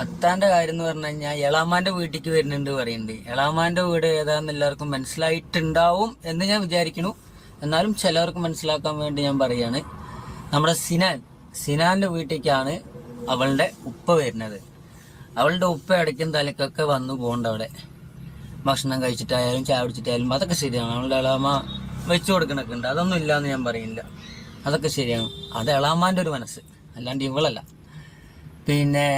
അത്താന്റെ കാര്യം എന്ന് പറഞ്ഞു കഴിഞ്ഞാൽ എളാമാന്റെ വീട്ടിലേക്ക് വരുന്നുണ്ട് പറയുന്നുണ്ട്. എളാമാന്റെ വീട് ഏതാന്ന് എല്ലാവർക്കും മനസ്സിലായിട്ടുണ്ടാവും എന്ന് ഞാൻ വിചാരിക്കുന്നു. എന്നാലും ചിലവർക്ക് മനസ്സിലാക്കാൻ വേണ്ടി ഞാൻ പറയാണ്. നമ്മുടെ സിനാൻ സിനാന്റെ വീട്ടിലേക്കാണ് അവളുടെ ഉപ്പ വരുന്നത്. അവളുടെ ഉപ്പ ഇടയ്ക്കും തലക്കൊക്കെ വന്നു പോകണ്ട അവിടെ. ഭക്ഷണം കഴിച്ചിട്ടായാലും ചായ കുടിച്ചിട്ടായാലും അതൊക്കെ ശരിയാണ്. അവളുടെ എളാമ വെച്ചു കൊടുക്കണൊക്കെ ഉണ്ട്. അതൊന്നും ഇല്ലാന്ന് ഞാൻ പറയുന്നില്ല. അതൊക്കെ ശരിയാണ്. അത് എളാമാന്റെ ഒരു മനസ്സ്. അല്ലാണ്ട് ഇവളല്ല. പിന്നെ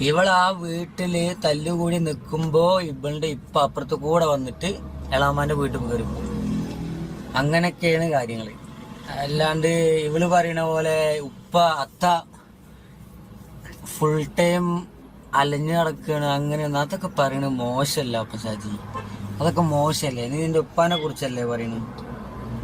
ഇവൾ ആ വീട്ടിൽ തല്ലുകൂടി നിൽക്കുമ്പോ ഇവളുടെ ഇപ്പൊ അപ്പുറത്ത് കൂടെ വന്നിട്ട് എളാമാന്റെ വീട്ടിൽ കയറി അങ്ങനെയൊക്കെയാണ് കാര്യങ്ങൾ അല്ലാണ്ട് ഇവൾ പറയണ പോലെ ഉപ്പ അത്ത ഫുൾ ടൈം അലഞ്ഞു നടക്കുകയാണ് അങ്ങനെ അതൊക്കെ പറയണത് മോശമല്ല അപ്പൊ ഷാജി. അതൊക്കെ മോശമല്ലേ? നീ നിന്റെ ഉപ്പാനെ കുറിച്ചല്ലേ പറയണു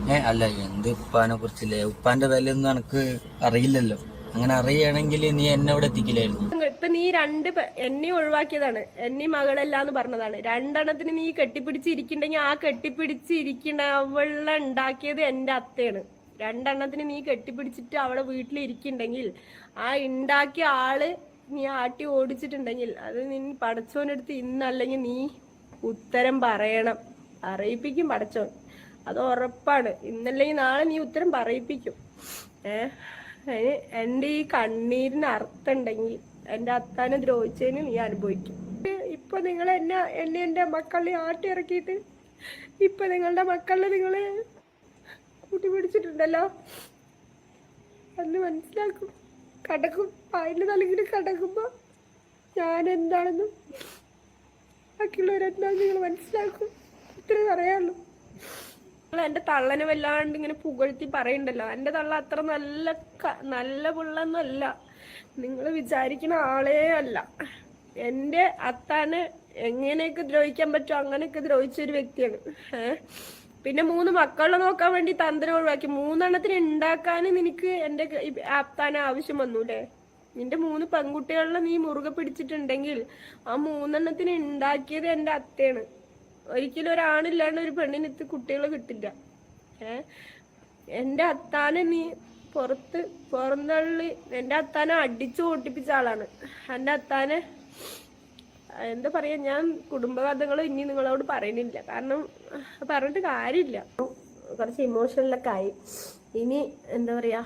ഏ അല്ല എന്ത് ഉപ്പാനെ കുറിച്ചല്ലേ? ഉപ്പാന്റെ വില ഒന്നും എനക്ക് അറിയില്ലല്ലോ. അങ്ങനെ അറിയുകയാണെങ്കിൽ നീ എന്നെ ഇവിടെ എത്തിക്കില്ലായിരുന്നു. ഇപ്പൊ നീ രണ്ട് എന്നെ ഒഴിവാക്കിയതാണ്. എന്നെ മകളല്ലാന്ന് പറഞ്ഞതാണ്. രണ്ടെണ്ണത്തിന് നീ കെട്ടിപ്പിടിച്ചിരിക്കണ്ടെങ്കിൽ ആ കെട്ടിപ്പിടിച്ചിരിക്കണ അവളെ ഉണ്ടാക്കിയത് എന്റെ അത്തയാണ്. രണ്ടെണ്ണത്തിന് നീ കെട്ടിപ്പിടിച്ചിട്ട് അവളെ വീട്ടിലിരിക്കണ്ടെങ്കിൽ ആ ഉണ്ടാക്കിയ ആൾ നീ ആട്ടി ഓടിച്ചിട്ടുണ്ടെങ്കിൽ അത് നീ പടച്ചോനെടുത്ത് ഇന്നല്ലെങ്കിൽ നീ ഉത്തരം പറയണം. അറിയിപ്പിക്കും പടച്ചോൻ. അത് ഉറപ്പാണ്. ഇന്നല്ലെങ്കിൽ നാളെ നീ ഉത്തരം പറയിപ്പിക്കും. ഏഹ്? എന്റെ ഈ കണ്ണീരിന് അർത്ഥം ഉണ്ടെങ്കിൽ എന്റെ അത്താനെ ദ്രോഹിച്ചതിന് നീ അനുഭവിക്കും. ഇപ്പൊ നിങ്ങൾ എന്നെ എന്നെ എന്റെ മക്കളെ ആട്ടി ഇറക്കിയിട്ട് ഇപ്പൊ നിങ്ങളുടെ മക്കളെ നിങ്ങൾ കൂട്ടി പിടിച്ചിട്ടുണ്ടല്ലോ? അന്ന് മനസ്സിലാക്കും. കടക്കും അതിന് നൽകിയിട്ട് കടക്കുമ്പോ ഞാൻ എന്താണെന്നും ബാക്കിയുള്ളവരെന്താണെന്ന് നിങ്ങൾ മനസ്സിലാക്കും. ഇത്രേ പറയാനുള്ളൂ. എന്റെ തള്ളനെ വല്ലാണ്ട് ഇങ്ങനെ പുകഴ്ത്തി പറയണ്ടല്ലോ. എന്റെ തള്ള അത്ര നല്ല നല്ല പുള്ളന്നല്ല നിങ്ങൾ വിചാരിക്കുന്ന ആളേ അല്ല. എന്റെ അത്താന് എങ്ങനെയൊക്കെ ദ്രോഹിക്കാൻ പറ്റുമോ അങ്ങനെയൊക്കെ ദ്രോഹിച്ച ഒരു വ്യക്തിയാണ്. പിന്നെ മൂന്ന് മക്കളെ നോക്കാൻ വേണ്ടി തന്ത്രം ഒഴിവാക്കി. മൂന്നെണ്ണത്തിന് ഉണ്ടാക്കാൻ നിനക്ക് എന്റെ ക- ആവശ്യം വന്നു വന്നൂലേ നിന്റെ മൂന്ന് പെൺകുട്ടികളെ നീ മുറുകെ പിടിച്ചിട്ടുണ്ടെങ്കിൽ ആ മൂന്നെണ്ണത്തിന് ഉണ്ടാക്കിയത് എന്റെ അത്തയാണ്. ഒരിക്കലും ഒരാണില്ലാണ്ട് ഒരു പെണ്ണിന് ഇത്ര കുട്ടികളെ കിട്ടില്ല. ഏ? എന്റെ അത്താനെ നീ പുറത്ത് പുറന്തള്ളി എന്റെ അത്താനെ അടിച്ചു ഓട്ടിപ്പിച്ച ആളാണ്. എന്റെ അത്താനെ എന്താ പറയാ ഞാൻ കുടുംബകഥകൾ ഇനി നിങ്ങളോട് പറയുന്നില്ല. കാരണം പറഞ്ഞിട്ട് കാര്യമില്ല. കുറച്ച് ഇമോഷണലൊക്കെ ആയി. ഇനി എന്താ പറയാ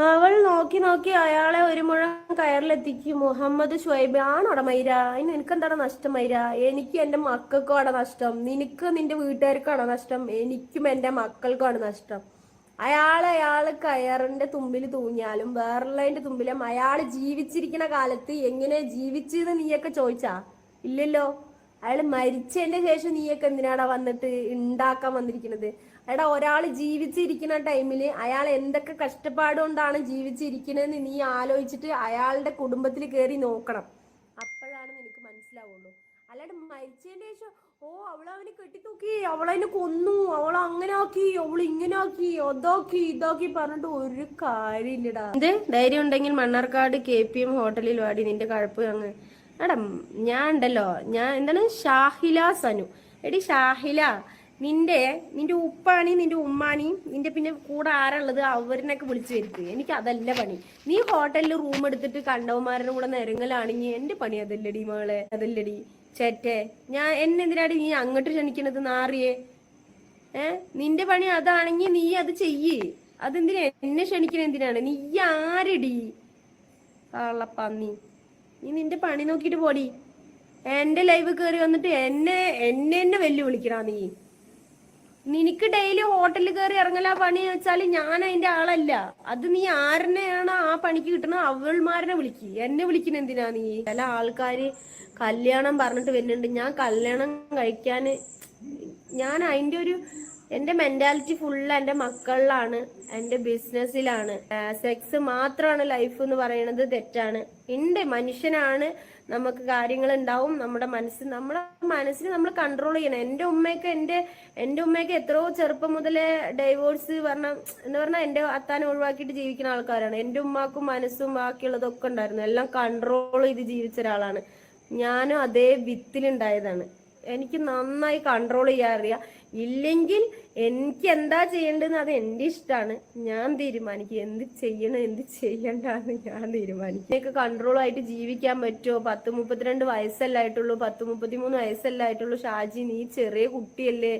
അവൾ നോക്കി നോക്കി അയാളെ ഒരു മുഴം കയറിലെത്തിക്കും. മുഹമ്മദ് ഷുഹൈബ് ആണോടെ മൈര? അതിന് നിനക്കെന്താണ് നഷ്ടം മൈര? എനിക്ക് എന്റെ അവിടെ നഷ്ടം. നിനക്ക് നിന്റെ വീട്ടുകാർക്കാണോ നഷ്ടം. എനിക്കും എന്റെ മക്കൾക്കാണ് നഷ്ടം. അയാൾ അയാൾ കയറിന്റെ തുമ്പിൽ തൂങ്ങിയാലും വേറുള്ളതിന്റെ തുമ്പിലും അയാൾ ജീവിച്ചിരിക്കുന്ന കാലത്ത് എങ്ങനെ ജീവിച്ചെന്ന് നീയൊക്കെ ചോദിച്ചാ? ഇല്ലല്ലോ. അയാൾ മരിച്ചതിന്റെ ശേഷം നീയൊക്കെ എന്തിനാടാ വന്നിട്ട് ഉണ്ടാക്കാൻ വന്നിരിക്കുന്നത്? എടാ ഒരാൾ ജീവിച്ചിരിക്കുന്ന ടൈമിൽ അയാൾ എന്തൊക്കെ കഷ്ടപ്പാടുകൊണ്ടാണ് ജീവിച്ചിരിക്കുന്നതെന്ന് നീ ആലോചിച്ചിട്ട് അയാളുടെ കുടുംബത്തിൽ കയറി നോക്കണം. അപ്പോഴാണ് നിനക്ക് മനസ്സിലാവുള്ളൂ. അല്ലാണ്ട് മരിച്ചതിന്റെ ശേഷം ഓ അവളവനെ കെട്ടിത്തൂക്കി അവളതിനെ കൊന്നു അവൾ അങ്ങനെ ആക്കി അവൾ ഇങ്ങനെ ആക്കി അതാക്കി ഇതാക്കി പറഞ്ഞിട്ട് ഒരു കാര്യമില്ലടാ. എന്ത്? ധൈര്യം ഉണ്ടെങ്കിൽ മണ്ണാർക്കാട് കെ പി എം ഹോട്ടലിൽ വാടി നിന്റെ കഴപ്പ് അങ്ങ്. എടാ ഞാൻ ഉണ്ടല്ലോ. ഞാൻ എന്താണ്? ഷാഹില സനു. എടി ഷാഹില നിന്റെ നിന്റെ ഉപ്പാണി നിന്റെ ഉമ്മാണി നിന്റെ പിന്നെ കൂടെ ആരുള്ളത് അവരിനൊക്കെ വിളിച്ചു വരുത്ത്. എനിക്ക് അതല്ല പണി. നീ ഹോട്ടലിൽ റൂം എടുത്തിട്ട് കണ്ടവന്മാരുടെ കൂടെ നിരങ്ങലാണെങ്കിൽ എന്റെ പണി അതല്ലടി മകളെ അതല്ലടി. ചേറ്റെ ഞാൻ എന്നെന്തിനാടി നീ അങ്ങോട്ട് ക്ഷണിക്കണത് നാറിയേ? ഏ? നിന്റെ പണി അതാണെങ്കിൽ നീ അത് ചെയ്യേ. അതെന്തിനാ എന്നെ ക്ഷണിക്കണ എന്തിനാണ്? നീ ആരടി? കള്ളപ്പന്നി. നീ നിന്റെ പണി നോക്കിട്ട് പോടി. എന്റെ ലൈവ് കയറി വന്നിട്ട് എന്നെ എന്നെ എന്നെ വെല്ലുവിളിക്കണ നീ. നിനക്ക് ഡെയിലി ഹോട്ടലിൽ കയറി ഇറങ്ങല പണി വെച്ചാൽ ഞാൻ അതിന്റെ ആളല്ല. അത് നീ ആരനെയാണ് ആ പണിക്ക് കിട്ടണത് അവൾമാരനെ വിളിക്ക്. എന്നെ വിളിക്കുന്ന എന്തിനാ നീ? ചില ആൾക്കാര് കല്യാണം പറഞ്ഞിട്ട് വരുന്നുണ്ട്. ഞാൻ കല്യാണം കഴിക്കാന് ഞാൻ അതിന്റെ ഒരു എന്റെ മെന്റാലിറ്റി ഫുള്ള് എന്റെ മക്കളിലാണ് എന്റെ ബിസിനസ്സിലാണ് സെക്സ് മാത്രമാണ് ലൈഫ് എന്ന് പറയുന്നത് തെറ്റാണ്. ഉണ്ട് മനുഷ്യനാണ്. നമുക്ക് കാര്യങ്ങൾ ഉണ്ടാവും നമ്മുടെ മനസ്സ് നമ്മുടെ മനസ്സിന് നമ്മൾ കൺട്രോൾ ചെയ്യണം. എന്റെ ഉമ്മയൊക്കെ എന്റെ എന്റെ ഉമ്മയൊക്കെ എത്രയോ ചെറുപ്പം മുതലേ ഡൈവോഴ്സ് പറഞ്ഞ എന്ന് പറഞ്ഞാൽ എന്റെ അത്താനെ ഒഴിവാക്കിയിട്ട് ജീവിക്കുന്ന ആൾക്കാരാണ്. എന്റെ ഉമ്മാക്കും മനസ്സും ബാക്കിയുള്ളതൊക്കെ ഉണ്ടായിരുന്നു. എല്ലാം കൺട്രോൾ ചെയ്ത് ജീവിച്ച ഒരാളാണ്. ഞാനും അതേ വിത്തിലുണ്ടായതാണ്. എനിക്ക് നന്നായി കൺട്രോൾ ചെയ്യാൻ അറിയാം. ഇല്ലെങ്കിൽ എനിക്ക് എന്താ ചെയ്യേണ്ടതെന്ന് അത് എന്റെ ഇഷ്ടമാണ്. ഞാൻ തീരുമാനിക്കും. എന്ത് ചെയ്യണം എന്ത് ചെയ്യണ്ടെന്ന് ഞാൻ തീരുമാനിക്കും. എനിക്ക് കൺട്രോൾ ആയിട്ട് ജീവിക്കാൻ പറ്റുമോ? പത്ത് മുപ്പത്തിരണ്ട് വയസ്സല്ലായിട്ടുള്ളൂ പത്ത് മുപ്പത്തിമൂന്ന് വയസ്സല്ലായിട്ടുള്ളൂ ഷാജി നീ ചെറിയ കുട്ടിയല്ലേ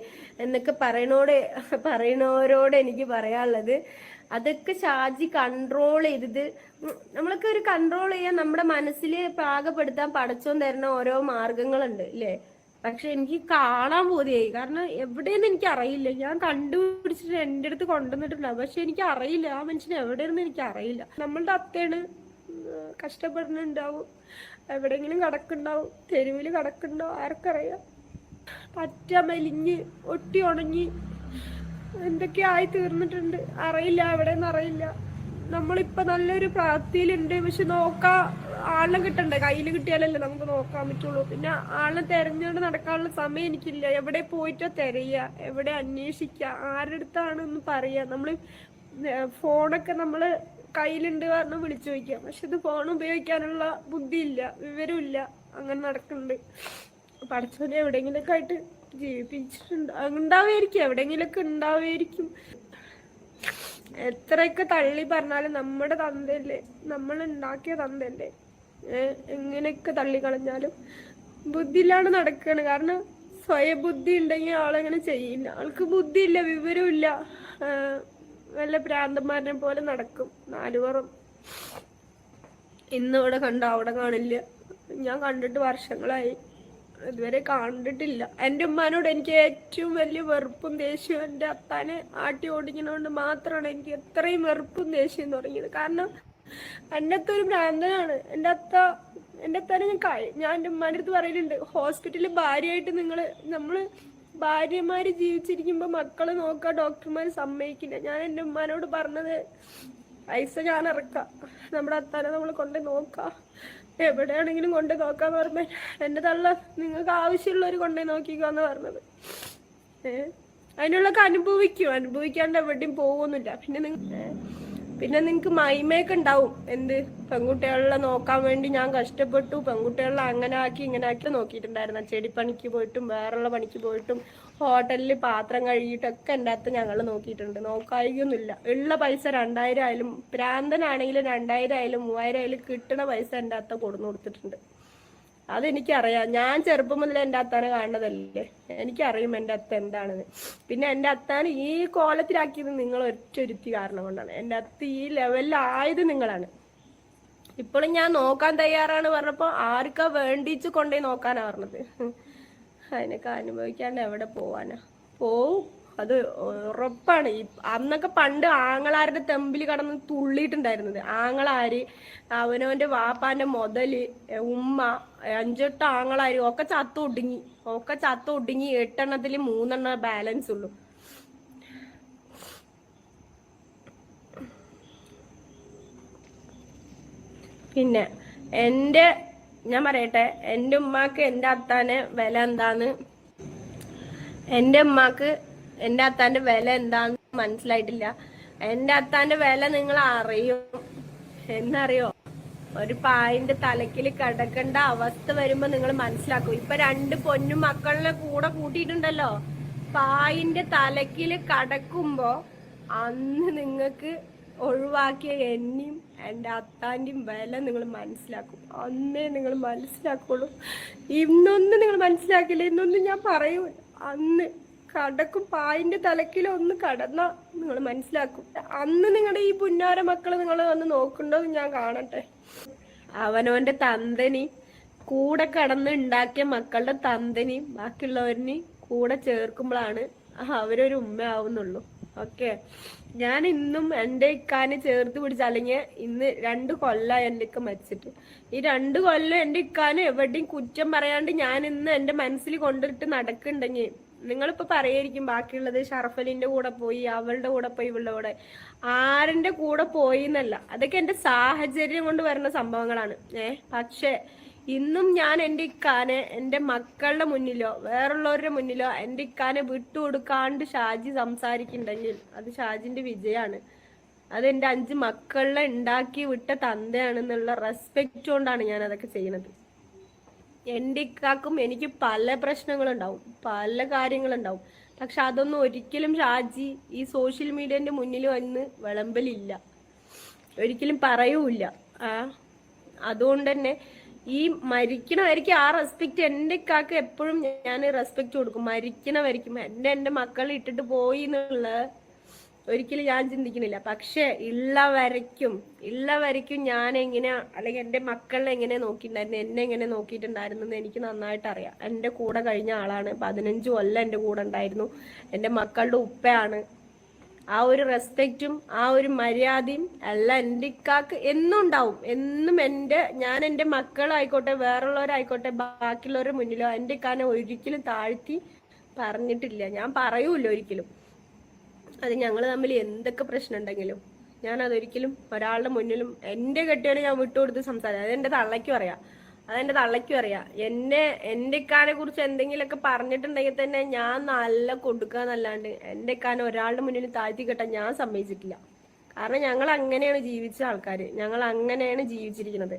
എന്നൊക്കെ പറയണോടെ പറയണവരോട് എനിക്ക് പറയാനുള്ളത് അതൊക്കെ ഷാജി കൺട്രോൾ ചെയ്തത്. നമ്മളൊക്കെ ഒരു കൺട്രോൾ ചെയ്യാൻ നമ്മുടെ മനസ്സിൽ പാകപ്പെടുത്താൻ പടച്ചോൻ തരുന്ന ഓരോ മാർഗങ്ങളുണ്ട് ഇല്ലേ? പക്ഷെ എനിക്ക് കാണാൻ പോതിയായി കാരണം എവിടെയെന്ന് എനിക്ക് അറിയില്ല ഞാൻ കണ്ടുപിടിച്ചിട്ട് എന്റെ അടുത്ത് കൊണ്ടുവന്നിട്ടില്ല. പക്ഷെ എനിക്ക് അറിയില്ല ആ മനുഷ്യൻ എവിടെയെന്ന് എനിക്ക് അറിയില്ല നമ്മളുടെ അത്തയാണ് ഉം, കഷ്ടപ്പെടുന്നുണ്ടാവും എവിടെയെങ്കിലും കിടക്കുണ്ടാവും തെരുവിൽ കടക്കുണ്ടാവും ആർക്കറിയാം? പറ്റ മെലിഞ്ഞ് ഒട്ടി ഉണങ്ങി എന്തൊക്കെ ആയി തീർന്നിട്ടുണ്ട്. അറിയില്ല. എവിടെയെന്ന് അറിയില്ല. നമ്മളിപ്പൊ നല്ലൊരു പ്രാപ്തിയിലുണ്ട്. പക്ഷെ നോക്കാ ആളിനെ കിട്ടണ്ടേ? കയ്യിൽ കിട്ടിയാലല്ലേ നമുക്ക് നോക്കാൻ പറ്റുള്ളൂ. പിന്നെ ആളിനെ തെരഞ്ഞുകൊണ്ട് നടക്കാനുള്ള സമയം എനിക്കില്ല. എവിടെ പോയിട്ടോ തിരയുക? എവിടെ അന്വേഷിക്കുക? ആരുടെ പറയാ നമ്മൾ ഫോണൊക്കെ നമ്മൾ കയ്യിലുണ്ട് പറഞ്ഞ് വിളിച്ചു ചോദിക്കാം പക്ഷെ ഇത് ഫോൺ ഉപയോഗിക്കാനുള്ള ബുദ്ധിയില്ല വിവരമില്ല. അങ്ങനെ നടക്കുന്നുണ്ട്. പഠിച്ചവനെ എവിടെയെങ്കിലൊക്കെ ആയിട്ട് ജീവിപ്പിച്ചിട്ടുണ്ട്. ഉണ്ടാവുമായിരിക്കും. എവിടെയെങ്കിലൊക്കെ ഉണ്ടാവുമായിരിക്കും. എത്രയൊക്കെ തള്ളി പറഞ്ഞാലും നമ്മുടെ തന്തയല്ലേ നമ്മൾ ഉണ്ടാക്കിയ തന്തയല്ലേ എങ്ങനെയൊക്കെ തള്ളി കളഞ്ഞാലും ബുദ്ധിയിലാണ് നടക്കുകയാണ് കാരണം സ്വയം ബുദ്ധി ഉണ്ടെങ്കിൽ ആളെങ്ങനെ ചെയ്യില്ല. ആൾക്ക് ബുദ്ധിയില്ല വിവരമില്ല വല്ല ഭ്രാന്തന്മാരനെ പോലെ നടക്കും. നാലുപറം. ഇന്നിവിടെ കണ്ട അവിടെ കാണില്ല. ഞാൻ കണ്ടിട്ട് വർഷങ്ങളായി. ഇതുവരെ കണ്ടിട്ടില്ല. എന്റെ ഉമ്മാനോട് എനിക്ക് ഏറ്റവും വലിയ വെറുപ്പും ദേഷ്യവും എന്റെ അത്താനെ ആട്ടി ഓടിക്കുന്നതുകൊണ്ട് മാത്രമാണ് എനിക്ക് എത്രയും വെറുപ്പും ദേഷ്യം തുടങ്ങിയത്. കാരണം എന്റെ അത്ത ഒരു ഭ്രാന്തനാണ്. എന്റെ അത്ത എന്റെ അത്താനെ ഞാൻ കഴി- ഞാൻ എന്റെ ഉമ്മാന്റെ അടുത്ത് പറയലുണ്ട് ഹോസ്പിറ്റലിൽ ഭാര്യയായിട്ട് നിങ്ങൾ നമ്മൾ ഭാര്യമാര് ജീവിച്ചിരിക്കുമ്പോൾ മക്കളെ നോക്കുക ഡോക്ടർമാർ സമ്മതിക്കില്ല. ഞാൻ എന്റെ ഉമ്മാനോട് പറഞ്ഞത് പൈസ ഞാൻ ഇറക്കാം നമ്മുടെ അത്താനെ നമ്മൾ കൊണ്ടേ നോക്കാം. എവിടെയാണെങ്കിലും കൊണ്ട് നോക്കാന്ന് പറഞ്ഞ എന്റെ തള്ള നിങ്ങൾക്ക് ആവശ്യമുള്ളവർ കൊണ്ടുപോയി നോക്കിക്കോന്ന് പറഞ്ഞത്. ഏഹ് അതിനുള്ളൊക്കെ അനുഭവിക്കും. അനുഭവിക്കാണ്ട് എവിടെയും പോകുന്നില്ല. പിന്നെ നിങ്ങൾ പിന്നെ നിങ്ങക്ക് മൈമയൊക്കെ ഉണ്ടാവും. എന്ത്? പെൺകുട്ടികളെ നോക്കാൻ വേണ്ടി ഞാൻ കഷ്ടപ്പെട്ടു. പെൺകുട്ടികളെ അങ്ങനെ ആക്കി ഇങ്ങനെ ആക്കി നോക്കിയിട്ടുണ്ടായിരുന്നു. ചെടിപ്പണിക്ക് പോയിട്ടും വേറെയുള്ള പണിക്ക് പോയിട്ടും. ഹോട്ടലിൽ പാത്രം കഴുകിയിട്ടൊക്കെ എന്റെ അകത്ത് ഞങ്ങൾ നോക്കിയിട്ടുണ്ട്. നോക്കായികയൊന്നുമില്ല. ഉള്ള പൈസ രണ്ടായിരം ആയാലും പ്രാന്തനാണെങ്കിലും രണ്ടായിരം ആയാലും മൂവായിരം ആയാലും കിട്ടണ പൈസ എന്റെ അകത്ത് കൊടുന്നു കൊടുത്തിട്ടുണ്ട്. അതെനിക്കറിയാം. ഞാൻ ചെറുപ്പം മുതൽ എന്റെ അത്താനെ കാണുന്നതല്ലേ? എനിക്കറിയും എന്റെ അത്ത എന്താണെന്ന്. പിന്നെ എന്റെ അത്താന് ഈ കോലത്തിലാക്കിയത് നിങ്ങൾ ഒറ്റൊരുത്തി കാരണം കൊണ്ടാണ്. എന്റെ അത്ത ഈ ലെവലിലായത് നിങ്ങളാണ്. ഇപ്പോഴും ഞാൻ നോക്കാൻ തയ്യാറാണ് പറഞ്ഞപ്പോ ആർക്കാ വേണ്ടിച്ച് കൊണ്ടുപോയി നോക്കാനാ പറഞ്ഞത്? അതിനൊക്കെ അനുഭവിക്കാണ്ട് എവിടെ പോവാനാ? പോവും. അത് ഉറപ്പാണ്. ഈ അന്നൊക്കെ പണ്ട് ആങ്ങളാരുടെ തെമ്പിൽ കടന്ന് തുള്ളിയിട്ടുണ്ടായിരുന്നത്. ആങ്ങളാര് അവനവന്റെ വാപ്പാന്റെ മുതൽ ഉമ്മ അഞ്ചെട്ട് ആങ്ങളാര് ഒക്കെ ചത്ത് ഒടുങ്ങി. ഒക്കെ ചത്ത് ഒടുങ്ങി. എട്ടെണ്ണത്തിൽ മൂന്നെണ്ണം ബാലൻസ് ഉള്ളൂ. പിന്നെ എന്റെ ഞാൻ പറയട്ടെ എന്റെ ഉമ്മാക്ക് എന്റെ അത്താന് വില എന്താന്ന്? എന്റെ ഉമ്മാക്ക് എന്റെ അത്താന്റെ വില എന്താന്ന് മനസ്സിലായിട്ടില്ല. എന്റെ അത്താന്റെ വില നിങ്ങൾ അറിയും. എന്നറിയോ? ഒരു പായിന്റെ തലക്കിൽ കിടക്കേണ്ട അവസ്ഥ വരുമ്പോ നിങ്ങൾ മനസ്സിലാക്കും. ഇപ്പൊ രണ്ട് പൊന്നു മക്കളിനെ കൂടെ കൂട്ടിയിട്ടുണ്ടല്ലോ. പായിന്റെ തലക്കിൽ കടക്കുമ്പോ അന്ന് നിങ്ങൾക്ക് ഒഴിവാക്കിയ എന്നെയും എന്റെ അത്താന്റെയും വില നിങ്ങൾ മനസ്സിലാക്കും. അന്നേ നിങ്ങൾ മനസ്സിലാക്കുള്ളൂ. ഇന്നൊന്നും നിങ്ങൾ മനസ്സിലാക്കില്ല. ഇന്നൊന്നും ഞാൻ പറയൂല. അന്ന് കടക്കും പായിന്റെ തലക്കിൽ ഒന്ന് കടന്ന നിങ്ങൾ മനസ്സിലാക്കും. അന്ന് നിങ്ങളുടെ ഈ പുന്നാര മക്കൾ നിങ്ങൾ വന്ന് നോക്കണ്ടോ ഞാൻ കാണട്ടെ. അവനവന്റെ തന്തനി കൂടെ കടന്ന് ഉണ്ടാക്കിയ മക്കളുടെ തന്തനി ബാക്കിയുള്ളവരിനി കൂടെ ചേർക്കുമ്പോഴാണ് അവരൊരു ഉമ്മ ആവുന്നുള്ളൂ ഓക്കെ? ഞാൻ ഇന്നും എന്റെ ഇക്കാനെ ചേർത്ത് പിടിച്ച അല്ലെങ്കിൽ ഇന്ന് രണ്ട് കൊല്ലം എന്റെ ഇക്ക മരിച്ചിട്ട്. ഈ രണ്ട് കൊല്ലം എന്റെ ഇക്കാനെ എവിടെയും കുറ്റം പറയാണ്ട് ഞാൻ ഇന്ന് എന്റെ മനസ്സിൽ കൊണ്ടിട്ട് നടക്കുന്നുണ്ടെങ്കിൽ നിങ്ങളിപ്പോ പറയായിരിക്കും ബാക്കിയുള്ളത് ഷറഫലിന്റെ കൂടെ പോയി അവളുടെ കൂടെ പോയി ഇവളുടെ കൂടെ. ആരിന്റെ കൂടെ പോയി എന്നല്ല. അതൊക്കെ എന്റെ സാഹചര്യം കൊണ്ട് വരുന്ന സംഭവങ്ങളാണ്. ഏഹ്? പക്ഷെ ഇന്നും ഞാൻ എന്റെ ഇക്കാനെ എന്റെ മക്കളുടെ മുന്നിലോ വേറുള്ളവരുടെ മുന്നിലോ എന്റെ ഇക്കാനെ വിട്ടുകൊടുക്കാണ്ട് ഷാജി സംസാരിക്കുന്നുണ്ടെങ്കിൽ അത് ഷാജിന്റെ വിജയമാണ്. അത് എന്റെ അഞ്ച് മക്കളെ ഉണ്ടാക്കി വിട്ട തന്തയാണെന്നുള്ള റെസ്പെക്റ്റ് കൊണ്ടാണ് ഞാൻ അതൊക്കെ ചെയ്യുന്നത്. എന്റെ ഇക്കാക്കും എനിക്ക് പല പ്രശ്നങ്ങളുണ്ടാവും പല കാര്യങ്ങളുണ്ടാവും. പക്ഷെ അതൊന്നും ഒരിക്കലും ഷാജി ഈ സോഷ്യൽ മീഡിയന്റെ മുന്നിൽ വന്ന് വിളമ്പലില്ല. ഒരിക്കലും പറയൂല്ല. ആ അതുകൊണ്ട് തന്നെ ഈ മരിക്കണവരിക്കും ആ റെസ്പെക്ട് എന്റെ ഇക്കാക്ക് എപ്പോഴും ഞാൻ റെസ്പെക്ട് കൊടുക്കും. മരിക്കണവരിക്കും എന്റെ എന്റെ മക്കളെ ഇട്ടിട്ട് പോയി എന്നുള്ള ഒരിക്കലും ഞാൻ ചിന്തിക്കുന്നില്ല പക്ഷെ ഉള്ളവരയ്ക്കും ഉള്ളവരയ്ക്കും ഉള്ള വരയ്ക്കും ഞാൻ എങ്ങനെ അല്ലെങ്കിൽ എന്റെ മക്കളെ എങ്ങനെ നോക്കിയിട്ടുണ്ടായിരുന്നു എന്നെ എങ്ങനെ നോക്കിയിട്ടുണ്ടായിരുന്നു എന്ന് എനിക്ക് നന്നായിട്ട് അറിയാം. എന്റെ കൂടെ കഴിഞ്ഞ ആളാണ്. പതിനഞ്ച് കൊല്ലം എന്റെ കൂടെ ഉണ്ടായിരുന്നു. എന്റെ മക്കളുടെ ഉപ്പയാണ്. ആ ഒരു റെസ്പെക്റ്റും ആ ഒരു മര്യാദയും എല്ലാം എന്റെ ഇക്കാക്ക് എന്നും ഉണ്ടാവും. എന്നും എന്റെ ഞാൻ എന്റെ മക്കളായിക്കോട്ടെ വേറുള്ളവരായിക്കോട്ടെ ബാക്കിയുള്ളവരുടെ മുന്നിലോ എന്റെ ഇക്കാനെ ഒരിക്കലും താഴ്ത്തി പറഞ്ഞിട്ടില്ല. ഞാൻ പറയൂല ഒരിക്കലും. അത് ഞങ്ങൾ തമ്മിൽ എന്തൊക്കെ പ്രശ്നം ഉണ്ടെങ്കിലും ഞാൻ അതൊരിക്കലും ഒരാളുടെ മുന്നിലും എന്റെ കെട്ടിയാണ് ഞാൻ വിട്ടുകൊടുത്ത് സംസാരിക്കും. എന്റെ തള്ളയ്ക്ക് അറിയാം അതെന്റെ തള്ളയ്ക്കും അറിയാം. എന്നെ എന്റെ ഇക്കാനെ കുറിച്ച് എന്തെങ്കിലുമൊക്കെ പറഞ്ഞിട്ടുണ്ടെങ്കിൽ തന്നെ ഞാൻ നല്ല കൊടുക്കാന്നല്ലാണ്ട് എന്റെ ഇക്കാനെ ഒരാളുടെ മുന്നിൽ താഴ്ത്തി കെട്ടാൻ ഞാൻ സമ്മതിച്ചിട്ടില്ല. കാരണം ഞങ്ങൾ അങ്ങനെയാണ് ജീവിച്ച ആൾക്കാർ ഞങ്ങൾ അങ്ങനെയാണ് ജീവിച്ചിരിക്കുന്നത്.